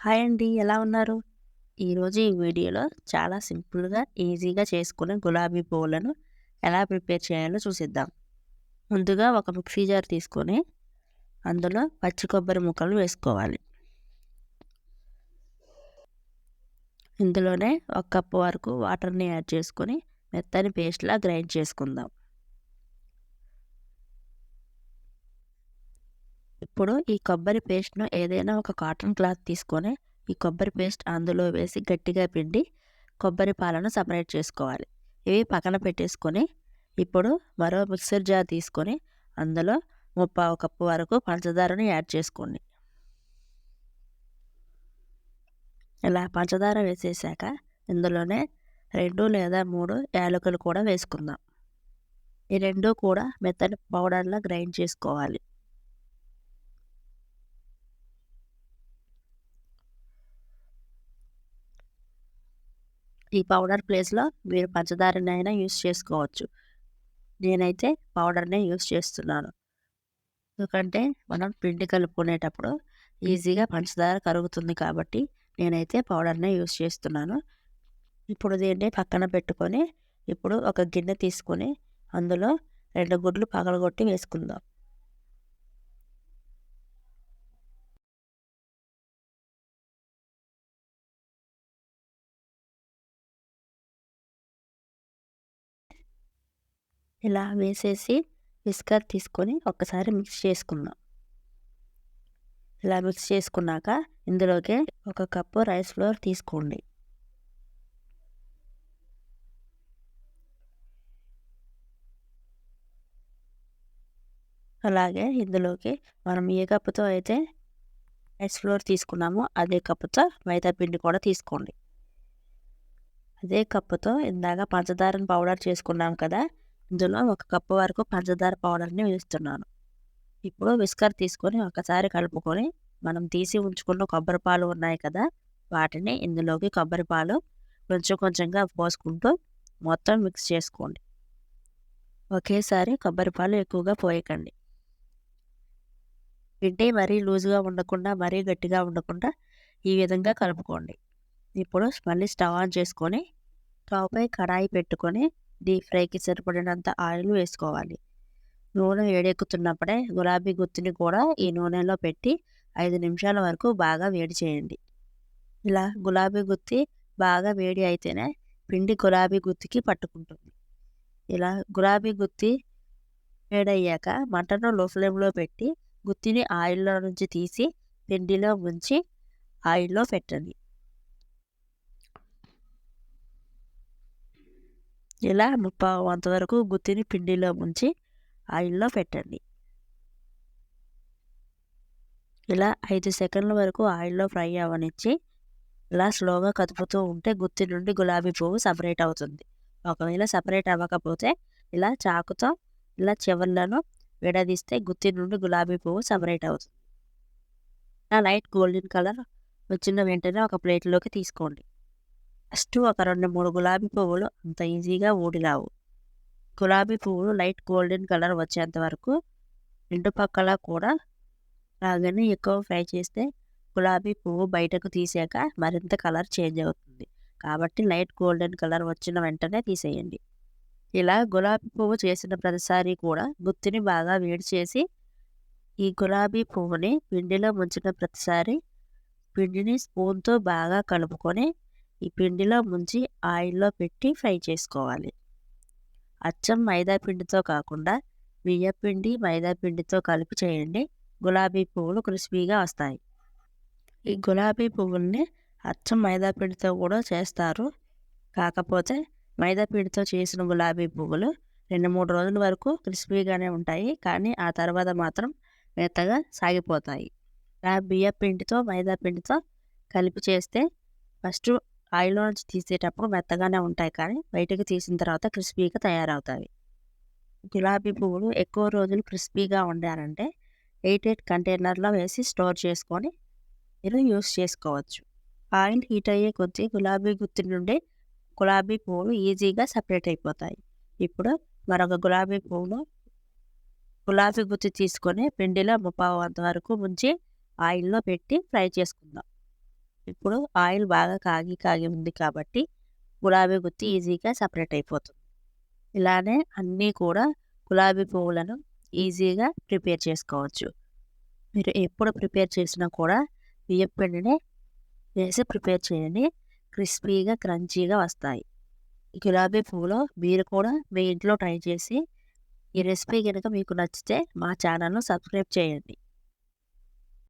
Hi అండి. ఎలా ఉన్నారు? ఈరోజు ఈ వీడియోలో చాలా సింపుల్‌గా, ఈజీగా చేసుకునే గులాబీ పువ్వులను ఎలా ప్రిపేర్ చేయాలో చూసిద్దాం ముందుగా ఒక మిక్సీ జార్ తీసుకొని, అందులో పచ్చి కొబ్బరి ముక్కలు వేసుకోవాలి. ఇందులోనే ఒక కప్పు వరకు వాటర్‌ని యాడ్ చేసుకొని, మెత్తని పేస్ట్‌లా గ్రైండ్ చేసుకుందాం. ఇప్పుడు ఈ కొబ్బరి పేస్ట్‌ను ఏదైనా ఒక కాటన్ క్లాత్ తీసుకొని, ఈ కొబ్బరి పేస్ట్ అందులో వేసి గట్టిగా పిండి, కొబ్బరి పాలను సపరేట్ చేసుకోవాలి. ఇవి పక్కన పెట్టేసుకొని, ఇప్పుడు మరో మిక్సర్ జార్ తీసుకొని, అందులో ముప్పావు కప్పు వరకు పంచదారను యాడ్ చేసుకోండి. ఇలా పంచదార వేసేసాక, ఇందులోనే రెండు లేదా మూడు యాలకులు కూడా వేసుకుందాం. ఈ రెండు కూడా మెత్తని పౌడర్‌లా గ్రైండ్ చేసుకోవాలి. ఈ పౌడర్ ప్లేస్‌లో మీరు పంచదారనైనా యూస్ చేసుకోవచ్చు. నేనైతే పౌడర్‌నే యూస్ చేస్తున్నాను. ఎందుకంటే మనం పిండి కలుపుకునేటప్పుడు ఈజీగా పంచదార కరుగుతుంది కాబట్టి, నేనైతే పౌడర్‌నే యూస్ చేస్తున్నాను. ఇప్పుడు దీన్ని పక్కన పెట్టుకొని, ఇప్పుడు ఒక గిన్నె తీసుకొని, అందులో రెండు గుడ్లు పగలగొట్టి వేసుకుందాం. ఇలా వేసేసి విస్కర్ తీసుకొని ఒక్కసారి మిక్స్ చేసుకుందాం. ఇలా మిక్స్ చేసుకున్నాక, ఇందులోకి ఒక కప్పు రైస్ ఫ్లోర్ తీసుకోండి. అలాగే ఇందులోకి మనం ఏ కప్పుతో అయితే రైస్ ఫ్లోర్ తీసుకున్నామో, అదే కప్పుతో మైదా పిండి కూడా తీసుకోండి. అదే కప్పుతో ఇందాక పంచదారని పౌడర్ చేసుకున్నాం కదా! ఇందులో ఒక కప్పు వరకు పంచదార పౌడర్‌ని వేస్తున్నాను. ఇప్పుడు విస్కర్ తీసుకొని ఒకసారి కలుపుకొని, మనం తీసి ఉంచుకున్న కొబ్బరి పాలు ఉన్నాయి కదా! వాటిని ఇందులోకి కొబ్బరి పాలు కొంచెం కొంచెంగా పోసుకుంటూ మొత్తం మిక్స్ చేసుకోండి. ఒకేసారి కొబ్బరి పాలు ఎక్కువగా పోయకండి. పిండి మరీ లూజ్‌గా ఉండకుండా, మరీ గట్టిగా ఉండకుండా ఈ విధంగా కలుపుకోండి. ఇప్పుడు మళ్ళీ స్టవ్ ఆన్ చేసుకొని, స్టవ్‌పై కడాయి పెట్టుకొని, డీప్ ఫ్రైకి సరిపడినంత ఆయిల్ వేసుకోవాలి. నూనె వేడెక్కుతున్నప్పుడే గులాబీ గుత్తిని కూడా ఈ నూనెలో పెట్టి ఐదు నిమిషాల వరకు బాగా వేడి చేయండి. ఇలా గులాబీ గుత్తి బాగా వేడి అయితేనే పిండి గులాబీ గుత్తికి పట్టుకుంటుంది. ఇలా గులాబీ గుత్తి వేడయ్యాక మంటను లో ఫ్లేమ్‌లో పెట్టి, గుత్తిని ఆయిల్‌లో నుంచి తీసి పిండిలో ముంచి ఆయిల్‌లో పెట్టండి. ఇలా ముప్పావు వంతు వరకు గుత్తిని పిండిలో ముంచి ఆయిల్‌లో పెట్టండి. ఇలా ఐదు సెకండ్ల వరకు ఆయిల్‌లో ఫ్రై అవ్వనిచ్చి, ఇలా స్లోగా కదుపుతూ ఉంటే గుత్తి నుండి గులాబీ పువ్వు సపరేట్ అవుతుంది. ఒకవేళ సపరేట్ అవ్వకపోతే ఇలా చాకుతో ఇలా చివర్లను విడదీస్తే గుత్తి నుండి గులాబీ పువ్వు సపరేట్ అవుతుంది. ఆ లైట్ గోల్డెన్ కలర్ వచ్చిన వెంటనే ఒక ప్లేట్‌లోకి తీసుకోండి. ఫస్ట్ ఒక 2, 3 గులాబీ పువ్వులు అంత ఈజీగా ఊడిలావు గులాబీ పువ్వులు లైట్ గోల్డెన్ కలర్ వచ్చేంత వరకు రెండు పక్కల కూడా రాగానే ఎక్కువ ఫ్రై చేస్తే గులాబీ పువ్వు బయటకు తీసాక మరింత కలర్ చేంజ్ అవుతుంది. కాబట్టి లైట్ గోల్డెన్ కలర్ వచ్చిన వెంటనే తీసేయండి. ఇలా గులాబీ పువ్వు చేసిన ప్రతిసారి కూడా గుత్తిని బాగా వేడి చేసి, ఈ గులాబీ పువ్వుని పిండిలో ముంచిన ప్రతిసారి పిండిని స్పూన్‌తో బాగా కలుపుకొని, ఈ పిండిలో ముంచి ఆయిల్‌లో పెట్టి ఫ్రై చేసుకోవాలి. అచ్చం మైదా పిండితో కాకుండా బియ్యపిండి, మైదా పిండితో కలిపి చేయండి. గులాబీ పువ్వులు క్రిస్పీగా వస్తాయి. ఈ గులాబీ పువ్వుల్ని అచ్చం మైదా పిండితో కూడా చేస్తారు. కాకపోతే మైదా పిండితో చేసిన గులాబీ పువ్వులు 2, 3 రోజుల వరకు క్రిస్పీగానే ఉంటాయి. కానీ ఆ తర్వాత మాత్రం మెత్తగా సాగిపోతాయి. బియ్య బియ్యపిండితో, మైదా పిండితో కలిపి చేస్తే ఫస్ట్ ఆయిల్‌లో నుంచి తీసేటప్పుడు మెత్తగానే ఉంటాయి కానీ, బయటకు తీసిన తర్వాత క్రిస్పీగా తయారవుతాయి. గులాబీ పువ్వులు ఎక్కువ రోజులు క్రిస్పీగా ఉండాలంటే ఎయిట్ ఎయిట్ కంటైనర్‌లో వేసి స్టోర్ చేసుకొని మీరు యూస్ చేసుకోవచ్చు. ఆయిల్ హీట్ అయ్యే కొద్దీ గులాబీ గుత్తి నుండి గులాబీ పువ్వులు ఈజీగా సపరేట్ అయిపోతాయి. ఇప్పుడు మరొక గులాబీ పువ్వులు గులాబీ గుత్తి తీసుకొని పిండిలో ముప్పావు వంతు వరకు ముంచి ఆయిల్‌లో పెట్టి ఫ్రై చేసుకుందాం. ఇప్పుడు ఆయిల్ బాగా కాగి కాగి ఉంది కాబట్టి గులాబీ గుత్తి ఈజీగా సపరేట్ అయిపోతుంది. ఇలానే అన్నీ కూడా గులాబీ పువ్వులను ఈజీగా ప్రిపేర్ చేసుకోవచ్చు. మీరు ఎప్పుడు ప్రిపేర్ చేసినా కూడా బియ్యం పిండిని వేసి ప్రిపేర్ చేయండి. క్రిస్పీగా క్రంచీగా వస్తాయి. గులాబీ పువ్వులో మీరు కూడా మీ ఇంట్లో ట్రై చేసి ఈ రెసిపీ కనుక మీకు నచ్చితే మా ఛానల్ను సబ్స్క్రైబ్ చేయండి.